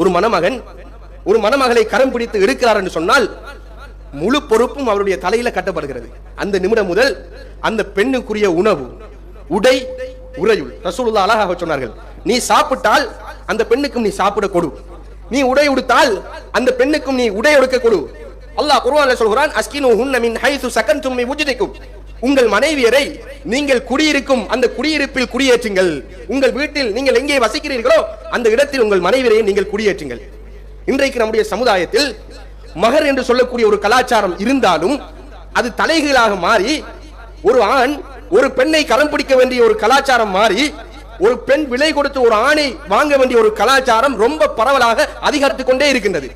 ஒரு மணமகன் ஒரு மணமகளை கரம் பிடித்து எடுக்கிறார் என்று சொன்னால் முழு பொறுப்பும் அவருடைய தலையில கட்டப்படுகிறது. அந்த நிமிடம் முதல் அந்த பெண்ணுக்குரிய உணவு உடை உறையுள் ரசூலுல்லா அழகாக சொன்னார்கள். நீ சாப்பிட்டால் அந்த பெண்ணுக்கும் நீ சாப்பிட கொடு. நீ உடை உடுத்தால் அந்த பெண்ணுக்கும் நீ உடை உடுக்க கொடு. அல்லாஹ் குர்ஆன்ல சொல்கிறான் அஸ்கினு ஹுன்ன மின் ஹைது சகன்தும் மி உஜ்திக்கும். உங்கள் மனைவியரை நீங்கள் குடியிருக்கும் அந்த குடியிருப்பில் குடியேற்றுங்கள். உங்கள் வீட்டில் நீங்கள் எங்கே வசிக்கிறீர்களோ அந்த இடத்தில் உங்கள் மனைவியரை நீங்கள் குடியேற்றுங்கள். இன்றைக்கு நம்முடைய சமுதாயத்தில் மகர் என்று சொல்லக்கூடிய ஒரு கலாச்சாரம் இருந்தாலும் அது தலைகீழாக மாறி ஒரு ஆண் ஒரு பெண்ணை கரம் பிடிக்க வேண்டிய ஒரு கலாச்சாரம் மாறி ஒரு பெண் விலை கொடுத்து ஒரு ஆணை வாங்க வேண்டிய ஒரு கலாச்சாரம் ரொம்ப பரவலாக அதிகரித்துக் கொண்டே இருக்கின்றது.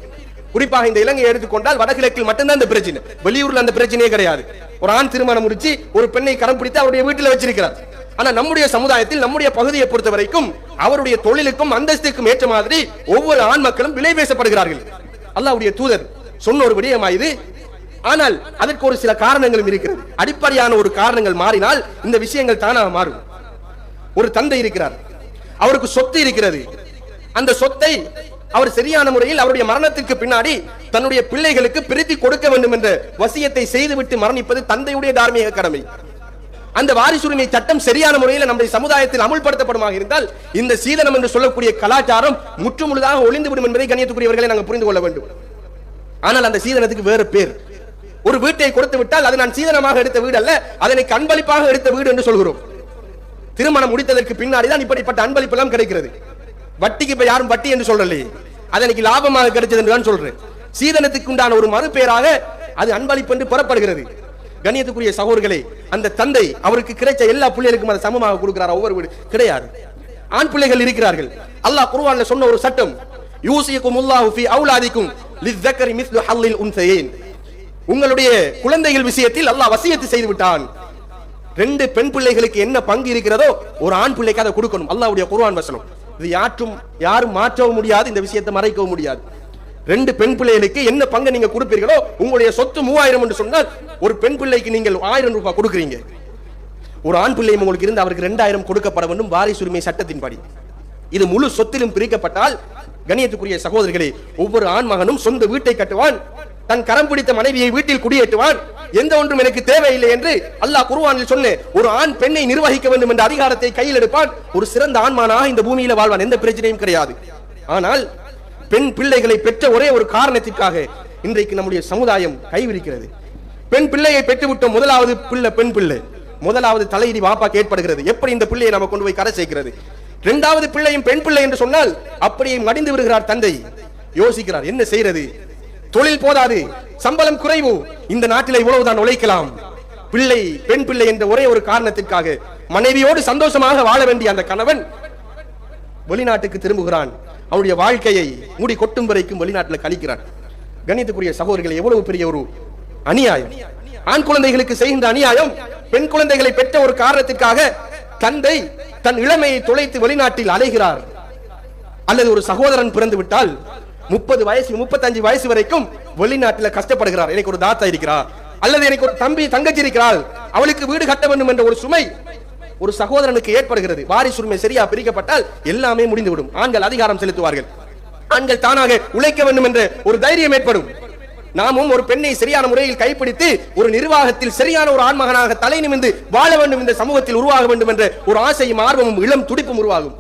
குறிப்பாக இந்த இலங்கையை எடுத்துக்கொண்டால் வடகிழக்கில் மட்டும்தான் இந்த பிரச்சனை. வெளியூர்ல அந்த பிரச்சனையே கிடையாது. ஒரு ஆண் திருமணம் முடிச்சு ஒரு பெண்ணை கரம் பிடித்து அவருடைய வீட்டில் வச்சிருக்கிறார். ஆனா நம்முடைய சமுதாயத்தில் நம்முடைய பகுதியை பொறுத்த வரைக்கும் அவருடைய தொழிலுக்கும் அந்தஸ்துக்கும் ஏற்ற மாதிரி ஒவ்வொரு ஆண் மக்களும் விலை பேசப்படுகிறார்கள். அல்லாவுடைய தூதர் சொன்ன ஒரு விடயமா இது? ஆனால் அதற்கு ஒரு சில காரணங்களும் இருக்கிறது. அடிப்படையான ஒரு காரணங்கள் மாறினால் இந்த விஷயங்கள் தானாக மாறும். ஒரு தந்தை இருக்கிறார். அவருக்கு சொத்து இருக்கிறது. அந்த சொத்தை அவர் சரியான முறையில் அவருடைய மரணத்திற்கு பின்னாடி தன்னுடைய பிள்ளைகளுக்கு பிரித்தி கொடுக்க வேண்டும் என்ற வசியத்தை செய்துவிட்டு மரணிப்பது தந்தையுடைய தார்மீக கடமை. அந்த வாரிசுரிமை சட்டம் சரியான முறையில் நம்முடைய சமுதாயத்தில் அமுல்படுத்தப்படுமாக இருந்தால் இந்த சீதனம் என்று சொல்லக்கூடிய கலாச்சாரம் முற்றுமுழுதாக ஒளிந்துவிடும் என்பதை கண்ணியத்துக்குரியவர்களை நாங்கள் புரிந்து கொள்ள வேண்டும். ஆனால் அந்த சீதனத்துக்கு வேறு பேர். ஒரு வீட்டை கொடுத்து விட்டால் அது நான் சீதனமாக எடுத்த வீடு அல்ல அதனை கண்பளிப்பாக எடுத்த வீடு என்று சொல்கிறோம். திருமணம் முடித்ததற்கு பின்னாடி தான் இப்படிப்பட்ட அன்பளிப்பு எல்லாம் கிடைக்கிறது. வட்டிக்கு இப்ப யாரும் வட்டி என்று சொல்லலையே. அது எனக்கு லாபமாக கிடைச்சது என்று தான் சொல்றேன். சீதனத்துக்கு உண்டான ஒரு மறுபெயராக அது அன்பளிப்பு என்று புறப்படுகிறது. கண்ணியத்துக்குரிய சகோதரர்களே அந்த தந்தை அவருக்கு கிடைச்ச எல்லா பிள்ளைகளுக்கும் அதை சமமாக கொடுக்கிறார்? ஒவ்வொரு வீடு கிடையாது. ஆண் பிள்ளைகள் இருக்கிறார்கள். அல்லாஹ் குர்ஆன்ல சொன்ன ஒரு சட்டம் யூசியக்கும் உல்லாஹு ஃபி அவுலாதிக்கும் லிஸ்ஸக்கரி மிஸ்லு ஹல்லில் உன்சையின். உங்களுடைய குழந்தைகள் விஷயத்தில் அல்லாஹ் வசியத்து செய்து விட்டான். ரெண்டு பெண் பிள்ளைகளுக்கு என்ன பங்கு இருக்கிறதோ ஒரு ஆண் பிள்ளைக்கு அதை கொடுக்கணும். அல்லாஹ்வுடைய குர்ஆன் வசனம். இது யாற்றும் யாரும் மாற்றவும் முடியாது இந்த விஷயத்தை மறைக்கவும் முடியாது. ரெண்டு பெண் பிள்ளைகளுக்கு என்ன பங்கு நீங்க கொடுப்பீர்களோ உங்களுடைய சொத்து மூவாயிரம் என்று சொன்னால் ஒரு பெண் பிள்ளைக்கு நீங்கள் ஆயிரம் ரூபாய் கொடுக்குறீங்க. ஒரு ஆண் பிள்ளையும் உங்களுக்கு இருந்து அவருக்கு ரெண்டாயிரம் கொடுக்கப்பட வேண்டும் வாரிசுரிமை சட்டத்தின்படி. இது முழு சொத்திலும் பிரிக்கப்பட்டால் கணியத்துக்குரிய சகோதரிகளே ஒவ்வொரு ஆண் மகனும் சொந்த வீட்டை கட்டுவான் தன் கரம் பிடித்த மனைவியை வீட்டில் குடியேற்றுவான். எந்த ஒன்றும் எனக்கு தேவையில்லை என்று அல்லாஹ் குருவானில் சொன்ன ஒரு ஆண் பெண்ணை நிர்வகிக்க வேண்டும் என்ற அதிகாரத்தை கையில் எடுப்பான். ஒரு சிறந்த ஆண்மானாக இந்த பூமியில வாழ்வான் எந்த பிரச்சனையும் கிடையாது. ஆனால் பெண் பிள்ளைகளை பெற்ற ஒரே ஒரு காரணத்திற்காக இன்றைக்கு நம்முடைய சமுதாயம் கைவிரிக்கிறது. பெண் பிள்ளையை பெற்றுவிட்ட முதலாவது பிள்ளை பெண் பிள்ளை. முதலாவது தலையிடி வாப்பாக்கு ஏற்படுகிறது. எப்படி இந்த பிள்ளையை நம்ம கொண்டு போய் கரை சேர்க்கிறது? இரண்டாவது பிள்ளையும் பெண் பிள்ளை என்று சொன்னால் அப்படியே மடிந்து விடுகிறார் தந்தை. யோசிக்கிறார் என்ன செய்யறது தொழில் போதாது சம்பளம் குறைவு. இந்த நாட்டில் இவ்வளவுதான் உழைக்கலாம். பிள்ளை பெண் பிள்ளை என்ற ஒரே ஒரு காரணத்திற்காக மனைவியோடு சந்தோஷமாக வாழ வேண்டிய அந்த கணவன் வெளிநாட்டுக்கு திரும்புகிறான். அவனுடைய வாழ்க்கையை மூடி கொட்டும் வரைக்கும் வெளிநாட்டில் கழிக்கிறான் கணித்துக்குரிய சகோதரிகள் எவ்வளவு பெரிய ஒரு அநியாயம். ஆண் குழந்தைகளுக்கு செய்கின்ற அநியாயம் பெண் குழந்தைகளை பெற்ற ஒரு காரணத்திற்காக தந்தை தன் இளமையை தொலைத்து வெளிநாட்டில் அலைகிறார். அல்லது ஒரு சகோதரன் பிறந்து விட்டால் முப்பது வயசு முப்பத்தஞ்சு வயசு வரைக்கும் வெளிநாட்டில் கஷ்டப்படுகிறார். எனக்கு ஒரு தாத்தா இருக்கிறா அல்லது எனக்கு ஒரு தம்பி தங்கச்சி இருக்கிறாள். அவளுக்கு வீடு கட்ட வேண்டும் என்ற ஒரு சுமை ஒரு சகோதரனுக்கு ஏற்படுகிறது. வாரிசுரிமை சரியா பிரிக்கப்பட்டால் எல்லாமே முடிந்துவிடும். ஆண்கள் அதிகாரம் செலுத்துவார்கள். ஆண்கள் தானாக உழைக்க வேண்டும் என்ற ஒரு தைரியம் ஏற்படும். நாமும் ஒரு பெண்ணை சரியான முறையில் கைப்பிடித்து ஒரு நிர்வாகத்தில் சரியான ஒரு ஆண்மகனாக தலை நிமிந்து வாழ வேண்டும் இந்த சமூகத்தில் உருவாக வேண்டும் என்ற ஒரு ஆசையும் ஆர்வமும் இளம் துடிப்பும் உருவாகும்.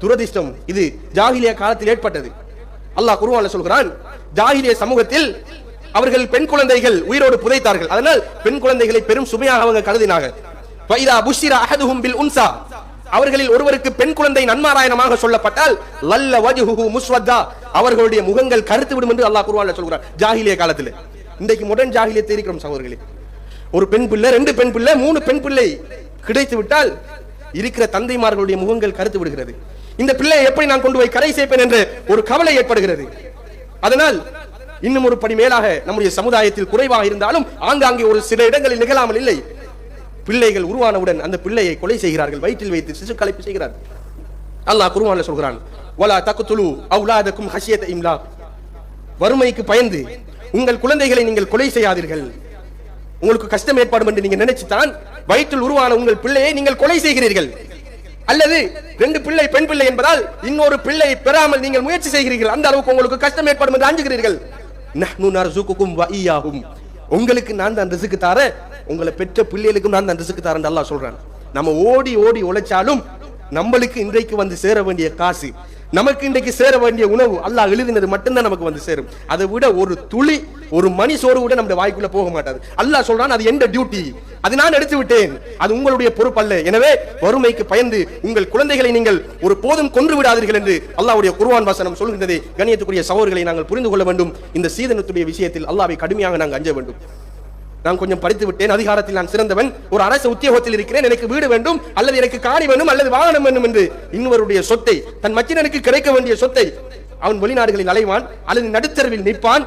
துரதிர்ஷ்டம். இது ஜாகிலிய காலத்தில் ஏற்பட்டது. அல்லாஹ் குருவான சொல்கிறான் ஜாகிரிய சமூகத்தில் அவர்கள் பெண் குழந்தைகள் உயிரோடு புதைத்தார்கள். அதனால் பெண் குழந்தைகளை பெரும் சுமையாக அவங்க கருதினாங்க. அஹதுஹும் பில் உன்சா. அவர்களில் ஒருவருக்கு பெண் குழந்தை நன்மாராயணமாக சொல்லப்பட்டால் லல்ல வஜுஹு முஸ்வத்தா. அவர்களுடைய முகங்கள் கருத்து விடும் என்று அல்லாஹ் குருவான சொல்கிறார் ஜாகிலிய காலத்தில். இன்றைக்கு முடன் ஜாகிலியத்தை இருக்கிறோம் சகோதரர்களே. ஒரு பெண் பிள்ளை ரெண்டு பெண் பிள்ளை மூணு பெண் பிள்ளை கிடைத்து விட்டால் இருக்கிற தந்தைமார்களுடைய முகங்கள் கருத்து விடுகிறது. இந்த பிள்ளையை எப்படி நான் கொண்டு போய் கரை சேர்ப்பேன் என்று ஒரு கவலை ஏற்படுகிறது. அதனால் இன்னும் ஒரு படி மேலாக நம்முடைய சமுதாயத்தில் குறைவாக இருந்தாலும் ஆங்காங்கே ஒரு சில இடங்களில் நிகழாமல் இல்லை. பிள்ளைகள் உருவானவுடன் அந்த பிள்ளையை கொலை செய்கிறார்கள் வயிற்றில் வைத்து சிசு கலைப்பு செய்கிறார்கள். அல்லாஹ் குருவான சொல்கிறான் வலா தக்குத்துலு அவுலாதக்கும் ஹஷியத இம்லா. வறுமைக்கு பயந்து உங்கள் குழந்தைகளை நீங்கள் கொலை செய்யாதீர்கள். உங்களுக்கு கஷ்டம் ஏற்படும் என்று நீங்க நினைச்சுதான் வயிற்றில் உருவான உங்கள் பிள்ளையை நீங்கள் கொலை செய்கிறீர்கள். அல்லது ரெண்டு பிள்ளை பெண் பிள்ளை என்பதால் இன்னொரு பிள்ளை பெறாமல் நீங்கள் முயற்சி செய்கிறீர்கள். அந்த அளவுக்கு உங்களுக்கு கஷ்டம் ஏற்படும் என்று அஞ்சுகிறீர்கள். உங்களுக்கு நான் தான் ரிசுக்கு தார உங்களை பெற்ற பிள்ளைகளுக்கும் நான் தான் ரிசுக்கு தாரேன் அல்லாஹ் சொல்றேன். நம்ம ஓடி ஓடி உழைச்சாலும் நம்மளுக்கு இன்றைக்கு வந்து சேர வேண்டிய காசு நமக்கு இன்றைக்கு சேர வேண்டிய உணவு அல்லாஹ் எழுதினது மட்டும்தான் நமக்கு வந்து சேரும். அதை விட ஒரு துளி ஒரு மணி சோறு கூட நம்ம வாய்க்குள்ள போக மாட்டாது. அல்லாஹ் சொல்றான் அது எந்த டியூட்டி அது நான் எடுத்து விட்டேன். அது உங்களுடைய பொறுப்பு அல்ல. எனவே வறுமைக்கு பயந்து உங்கள் குழந்தைகளை நீங்கள் ஒரு போதும் கொன்று விடாதீர்கள் என்று அல்லாவுடைய குருவான் வசனம் சொல்கின்றதை. கணியத்துக்குரிய சகோதரர்களை நாங்கள் புரிந்து கொள்ள வேண்டும். இந்த சீதனத்துடைய விஷயத்தில் அல்லாவை கடுமையாக நாங்கள் அஞ்ச வேண்டும். நான் கொஞ்சம் படித்து விட்டேன் அதிகாரத்தில் நான் சிறந்தவன். ஒரு அரசு உத்தியோகத்தில் இருக்கிறேன் எனக்கு வீடு வேண்டும் அல்லது எனக்கு காணி வேண்டும் அல்லது வாகனம் வேண்டும் என்று இன்னொருடைய சொத்தை தன் மச்சினனுக்கு கிடைக்க வேண்டிய சொத்தை அவன் வெளிநாடுகளில் அலைவான் அல்லது நடுத்தரவில் நிற்பான்.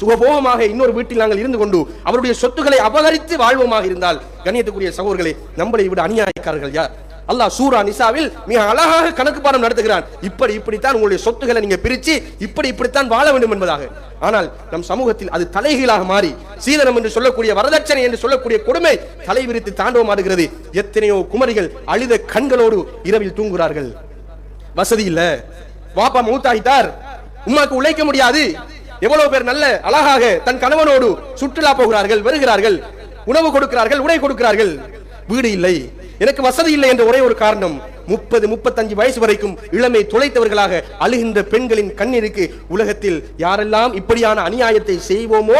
சுகபோகமாக இன்னொரு வீட்டில் நாங்கள் இருந்து கொண்டு அவருடைய சொத்துக்களை அபகரித்து வாழ்வோமாக இருந்தால் கண்ணியத்துக்குரிய சகோதரர்களை நம்மளை விட அநியாயக்காரர்கள் யார்? அல்லாஹ் சூரா நிசாவில் மிக அழகாக கணக்கு பாடம் நடத்துகிறான். இப்படி இப்படித்தான் உங்களுடைய சொத்துக்களை நீங்க பிரிச்சு இப்படி இப்படித்தான் வாழ வேண்டும் என்பதாக. ஆனால் நம் சமூகத்தில் அது தலைகீழாக மாறி சீதனம் என்று சொல்லக்கூடிய வரதட்சணை என்று சொல்லக்கூடிய கொடுமை தலை விரித்து தாண்டவமாடுகிறது எத்தனையோ குமரிகள் அழுத கண்களோடு இரவில் தூங்குகிறார்கள். வசதி இல்ல. வாப்பா மௌத்தாகிட்டார். உமாக்கு உழைக்க முடியாது. எவ்வளவு பேர் நல்ல அழகாக தன் கணவனோடு சுற்றுலா போகிறார்கள் வருகிறார்கள். உணவு கொடுக்கிறார்கள் உடை கொடுக்கிறார்கள். வீடு இல்லை. எனக்கு வசதி இல்லை என்ற ஒரே ஒரு காரணம் முப்பது முப்பத்தஞ்சு வயசு வரைக்கும் இளமை துளைத்தவர்களாக அழுகின்ற பெண்களின் கண்ணீருக்கு உலகத்தில் யாரெல்லாம் இப்படியான அநியாயத்தை செய்வோமோ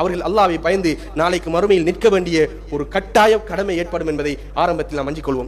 அவர்கள் அல்லாவை பயந்து நாளைக்கு மறுமையில் நிற்க வேண்டிய ஒரு கட்டாய கடமை ஏற்படும் என்பதை ஆரம்பத்தில் நாம் அஞ்சிக் கொள்வோம்.